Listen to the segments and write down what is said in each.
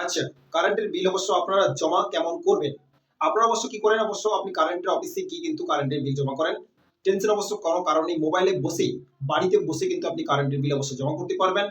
আচ্ছা কারেন্টের বিল অবশ্য আপনারা জমা কেমন করবেন? আপনারা অবশ্য কি করেন? অবশ্য আপনি কারেন্টের অফিসে গিয়ে কিন্তু কারেন্টের বিল জমা করেন। টেনশন অবশ্য কোনো কারণে মোবাইলে বসেই, বাড়িতে বসে কিন্তু আপনি কারেন্টের বিল অবশ্য জমা করতে পারবেন।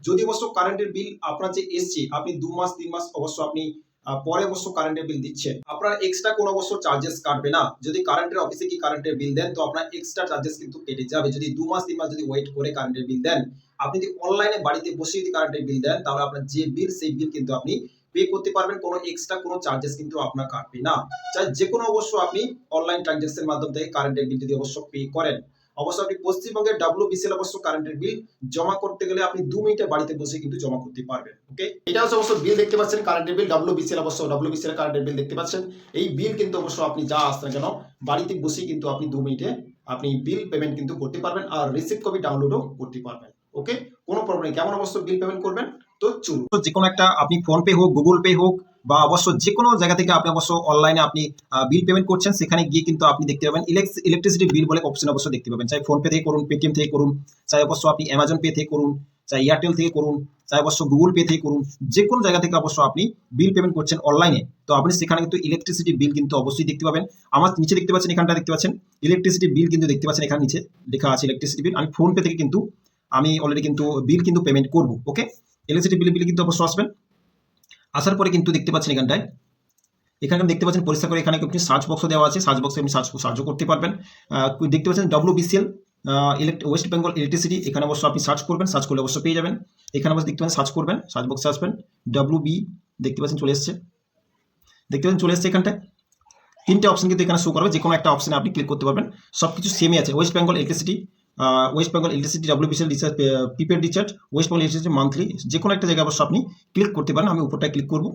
যদি অবশ্য কারেন্টের বিল আপনার যে এসছে, আপনি দু মাস, তিন মাস অবশ্য আপনি পরে অবশ্য কারেন্টের বিল দিচ্ছেন আপনার এক্সট্রা কোনো অবশ্য চার্জেস কাটবে না। যদি কারেন্টের অফিসে কি কারেন্টের বিল দেন, তো আপনার এক্সট্রা চার্জেস কিন্তু কেটে যাবে। যদি দু মাস, তিন মাস যদি ওয়েট করে কারেন্টের বিল দেন, আপনি যদি অনলাইনে বাড়িতে বসে যদি কারেন্টের বিল দেন, তাহলে আপনার যে বিল সেই বিল কিন্তু আপনি পে করতে পারবেন। কোনো এক্সট্রা কোনো চার্জেস কিন্তু আপনার কাটবে না। চাই যে কোনো অবশ্য আপনি অনলাইন ট্রানজাকশনের মাধ্যম থেকে কারেন্টের বিল যদি অবশ্য পে করেন। অবশ্য আপনি পশ্চিমবঙ্গের ডাব্লিউ বিসিএল অবশ্য কারেন্টের বিল জমা করতে গেলে আপনি দু মিনিটে বাড়িতে বসে কিন্তু জমা করতে পারবেন ওকে এটা হচ্ছে অবশ্য বিল দেখতে পাচ্ছেন কারেন্টের বিল ডাব্লিউ বিসিএল অবশ্য ডাব্লিউ বিসিএল কারেন্টের বিল দেখতে পাচ্ছেন। এই বিল কিন্তু অবশ্য আপনি যা আসতে কেন, বাড়িতে বসে কিন্তু আপনি দু মিনিটে আপনি বিল পেমেন্ট কিন্তু করতে পারবেন আর রিসিপ্ট কপি ডাউনলোডও করতে পারবেন ওকে কোনো প্রবলেম কেমন অবশ্য বিল পেমেন্ট করবেন? তো চলুন। যে কোনো একটা আপনি ফোন পে হোক গুগল পে হোক বা অবশ্য যে কোনো জায়গা থেকে আপনি অবশ্য অনলাইনে আপনি বিল পেমেন্ট করছেন, সেখানে গিয়ে কিন্তু আপনি দেখতে পাবেন ইলেকট্রিসিটি বিল বলে অপশন অবশ্য দেখতে পাবেন। চাই ফোন পে থেকে করুন পেটিএম থেকে করুন, চাই অবশ্য আপনি অ্যামাজন পে থেকে করুন, চাই এয়ারটেল থেকে করুন, চাই অবশ্য গুগল পে থেকে করুন যে কোনো জায়গা থেকে অবশ্য আপনি বিল পেমেন্ট করছেন অনলাইনে তো আপনি সেখানে কিন্তু ইলেকট্রিসিটি বিল কিন্তু অবশ্যই দেখতে পাবেন। আমার নিচে দেখতে পাচ্ছেন, এখানটা দেখতে পাচ্ছেন ইলেকট্রিসিটি বিল কিন্তু দেখতে পাচ্ছেন এখানে নিচে লেখা আছে ইলেকট্রিসিটি বিল আমি ফোন পে থেকে কিন্তু, আমি অলরেডি কিন্তু বিল কিন্তু পেমেন্ট করব ওকে ইলেকট্রিসিটি বিল বিল কিন্তু অবশ্য আসবেন। আসার পরে কিন্তু দেখতে পাচ্ছেন এখানটায়। এখানে দেখতে পাচ্ছেন পরিষ্কার করে এখানে আপনি সার্চ বক্স দেওয়া আছে। সার্চ বক্সে আপনি সার্চ সার্চও করতে পারবেন। দেখতে পাচ্ছেন W BCL West Bengal electricity এখানে অবশ্য আপনি সার্চ করবেন। সার্চ করলে অবশ্যই পেয়ে যাবেন। এখানে অবশ্য দেখতে পাচ্ছেন, সার্চ করবেন, সার্চ বক্সে আসবেন। ডব্লিউ বি দেখতে পাচ্ছেন চলে এসছে। দেখতে পাচ্ছেন চলে এসছে এখানটায়। তিনটে অপশন কিন্তু এখানে শো করবে যে কোনো একটা অপশনে আপনি ক্লিক করতে পারবেন। সব কিছু সেমই আছে। West Bengal electricity West Bengal electricity W BCL recharge prepaid recharge West Bengal electricity monthly যে কোনো একটা জায়গায় অবশ্য আপনি ক্লিক করতে পারেন, আমি উপরটায় ক্লিক করব।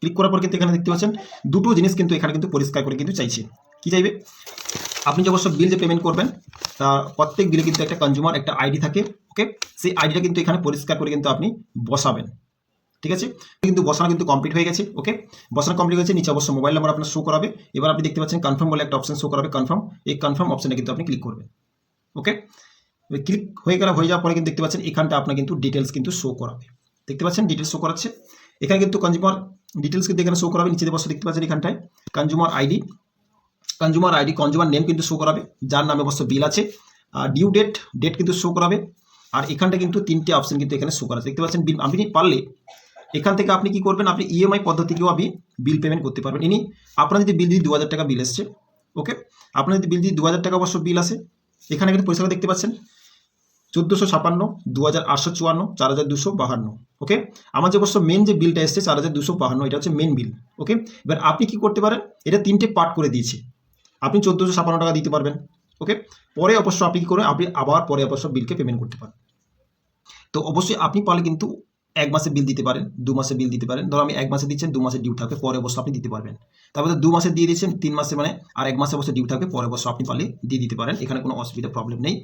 ক্লিক করার পর কিন্তু এখানে দেখতে পাচ্ছেন, দুটো জিনিস কিন্তু এখানে কিন্তু পরিষ্কার করে কিন্তু চাইছে। কি চাইবে? আপনি যে অবশ্য বিল যে পেমেন্ট করবেন তার প্রত্যেক বিলে কিন্তু একটা কনজিউমার একটা আইডি থাকে ওকে সেই আইডিটা কিন্তু এখানে পরিষ্কার করে কিন্তু আপনি বসাবেন, ঠিক আছে? কিন্তু বসানো কিন্তু কমপ্লিট হয়ে গেছে ওকে বসানো কমপ্লিট হয়েছে, নিচে অবশ্য মোবাইল নাম্বার আপনার শো করাবে। এবার আপনি দেখতে পাচ্ছেন কনফার্ম বলে একটা অপশন শো করাবে কনফার্ম এই কনফার্ম অপশনে কিন্তু আপনি ক্লিক করবেন। ওকে? ক্লিক হয়ে গেলে, হয়ে যাওয়ার পরে কিন্তু দেখতে পাচ্ছেন এখানটা আপনার কিন্তু ডিটেলস কিন্তু শো করাবে। দেখতে পাচ্ছেন ডিটেলস শো করাচ্ছে। এখানে কিন্তু কনজিউমার ডিটেলস কিন্তু এখানে শো করাবে, নিচে বসে দেখতে পাচ্ছেন এখানটায় consumer ID consumer ID consumer name কিন্তু শো করাবে, যার নামে অবশ্য বিল আছে। আর ডিউ ডেট ডেট কিন্তু শো করাবে। আর এখানটা কিন্তু তিনটে অপশন কিন্তু এখানে শো করা। দেখতে পাচ্ছেন বিল আপনি পারলে, এখান থেকে আপনি কি করবেন? আপনি ইএমআই পদ্ধতিকেও আপনি বিল পেমেন্ট করতে পারবেন। ইনি, আপনার যদি বিল যদি দু টাকা বিল এসছে, ওকে? আপনার যদি বিল যদি দু টাকা অবশ্য বিল আসে এখানে কিন্তু পরিষ্কার দেখতে পাচ্ছেন, চোদ্দোশো ছাপান্ন দু হাজার আটশো চুয়ান্ন, চার হাজার দুশো বাহান্ন ওকে আমার যে অবশ্য মেন যে বিলটা এসছে, চার হাজার দুশো বাহান্ন, এটা হচ্ছে মেন বিল ওকে এবার আপনি কি করতে পারেন, এটা তিনটে পার্ট করে দিয়েছে। আপনি চোদ্দোশো ছাপান্ন টাকা দিতে পারবেন ওকে পরে অবশ্য আপনি কি করবেন, আপনি আবার পরে অবশ্য বিলকে পেমেন্ট করতে পারেন তো অবশ্যই আপনি পারলে কিন্তু এক মাসে বিল দিতে পারেন, দু মাসে বিল দিতে পারেন। ধরো আমি এক মাসে দিচ্ছেন, দু মাসে ডিউ থাকবে পরে অবশ্য আপনি দিতে পারবেন। তারপরে দু মাসে দিয়ে দিচ্ছেন, তিন মাসে মানে আর এক মাসে অবশ্যই ডিউ থাকবে পরে অবশ্য আপনি পারলে দিয়ে দিতে পারেন। এখানে কোনো অসুবিধা প্রবলেম নেই।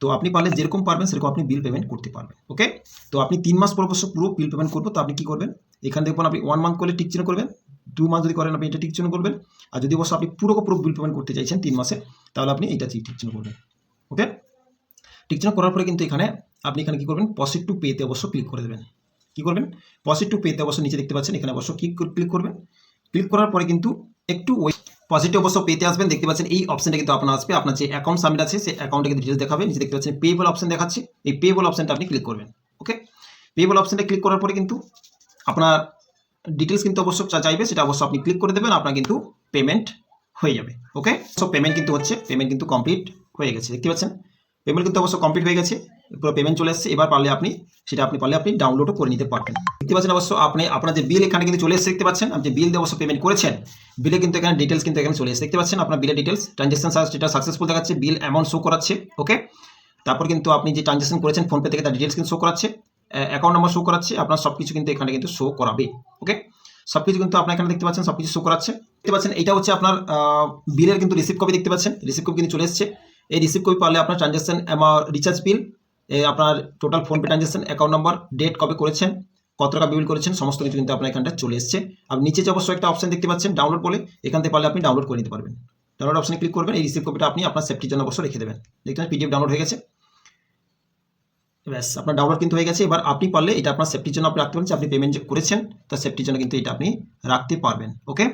তো আপনি পারলে যেরকম পারবেন, সেরকম আপনি বিল পেমেন্ট করতে পারবেন ওকে তো আপনি তিন মাস পর অবশ্য পুরো বিল পেমেন্ট করব, তো আপনি কি করবেন? এখানে দেখবেন আপনি ওয়ান মান্থ করলে টিক করবেন দু মাস যদি করেন আপনি এটা টিক করবেন, আর যদি অবশ্য আপনি পুরো পুরো বিল পেমেন্ট করতে চাইছেন তিন মাসে, তাহলে আপনি এইটা টিক চিহ্ন করবেন ওকে টিক করার পরে কিন্তু এখানে আপনি এখানে কি করবেন? পসিট টু পেতে অবশ্য ক্লিক করে দেবেন। কি করবেন? পসিট টু পেতে অবশ্য নিচে দেখতে পাচ্ছেন, এখানে অবশ্য ক্লিক ক্লিক করবেন। ক্লিক করার পরে কিন্তু একটু ওই পজিটিভ অবশ্য পেতে আসবেন, দেখতে পাচ্ছেন এই অপশনটা কিন্তু আপনার আসবে, আপনার যে অ্যাকাউন্ট সাবমিট আছে, সেই অ্যাকাউন্টে কিন্তু ডিটেলস দেখাবে, নিচে দেখতে পাচ্ছেন পেবল অপশন দেখাচ্ছে, এই পেবল অপশনটা আপনি ক্লিক করবেন ওকে পেবল অপশনটা ক্লিক করার পরে কিন্তু আপনার ডিটেলস কিন্তু অবশ্য চাইবে, সেটা অবশ্য আপনি ক্লিক করে দেবেন, আপনার কিন্তু পেমেন্ট হয়ে যাবে ওকে সব পেমেন্ট কিন্তু হচ্ছে পেমেন্ট কিন্তু কমপ্লিট হয়ে গেছে, দেখতে পাচ্ছেন? পেমেন্ট কিন্তু অবশ্য কমপ্লিট হয়ে গেছে, পুরো পেমেন্ট চলে এসেছে, এবার পারলে আপনি সেটা আপনি পারলে আপনি ডাউনলোডও করে নিতে পারবেন। দেখতে পাচ্ছেন অবশ্য আপনি, আপনার যে বিল এখানে কিন্তু চলে এসেছে, দেখতে পাচ্ছেন? আপনি যে বিল দিয়ে অবশ্য পেমেন্ট করেছেন বিলে কিন্তু এখানে ডিটেলস কিন্তু এখানে চলে এসেছে। দেখতে পাচ্ছেন আপনার বিলের ডিটেলস ট্রানজেকশন সেটা সাকসেসফুল দেখাচ্ছে বিল অ্যামাউন্ট শো করাচ্ছে ওকে তারপর কিন্তু আপনি যে ট্রানজেকশন করেছেন ফোনপে থেকে তার ডিটেলস কিন্তু শো করাচ্ছে অ্যাকাউন্ট নাম্বার শো করাচ্ছে, আপনার সব কিছু কিন্তু এখানে কিন্তু শো করাবে ওকে সব কিছু কিন্তু আপনার এখানে দেখতে পাচ্ছেন সব কিছু শো করাচ্ছে। দেখতে পাচ্ছেন, এটা হচ্ছে আপনার বিলের কিন্তু রিসিভ কপি দেখতে পাচ্ছেন রিসিভ কপি কিন্তু চলে এসেছে। এই রিসিভ কপি পারলে আপনার ট্রানজেকশন রিচার্জ বিল আপনার total PhonePe transaction account number date কবে করেছেন, কত টাকা বিল করেছেন, সমস্ত কিছু কিন্তু আপনার এখানটা চলে এসেছে। আপনি নিচে যে অবশ্যই একটা অপশন দেখতে পাচ্ছেন ডাউনলোড বলে, এখান থেকে পারলে আপনি ডাউনলোড করে নিতে পারবেন। ডাউনলোড অপশনে ক্লিক করবেন, এই রিসিভ কপিটা আপনি আপনার সেফটির জন্য অবশ্যই রেখে দেবেন। দেখতে পিডিএফ ডাউনলোড হয়ে গেছে। ব্যাস, আপনার ডাউনলোড কিন্তু হয়ে গেছে। এবার আপনি পারলে এটা আপনার সেফটির জন্য আপনি রাখতে পারেন। আপনি পেমেন্ট যে করেছেন, তার সেফটির জন্য কিন্তু এটা আপনি রাখতে পারবেন। ওকে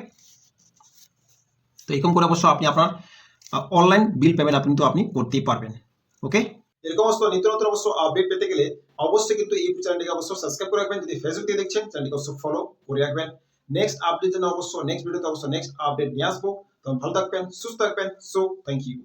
তো এরকম করে অবশ্য আপনি আপনার অনলাইন বিল পেমেন্ট আপনি কিন্তু আপনি করতেই পারবেন। ওকে এরকম অবশ্য নিত্য নতুন অবশ্য আপডেট পেতে গেলে অবশ্যই কিন্তু এই চ্যানেলটিকে অবশ্যই সাবস্ক্রাইব করে রাখবেন। যদি ফেসবুক দিয়ে দেখছেন চ্যানেলটিকে অবশ্যই ফলো করে রাখবেন। নেক্সট আপডেট জন্য অবশ্য নেক্সট ভিডিওতে অবশ্য নেক্সট আপডেট নিয়ে আসব। তখন ভালো থাকবেন, সুস্থ থাকবেন। So thank you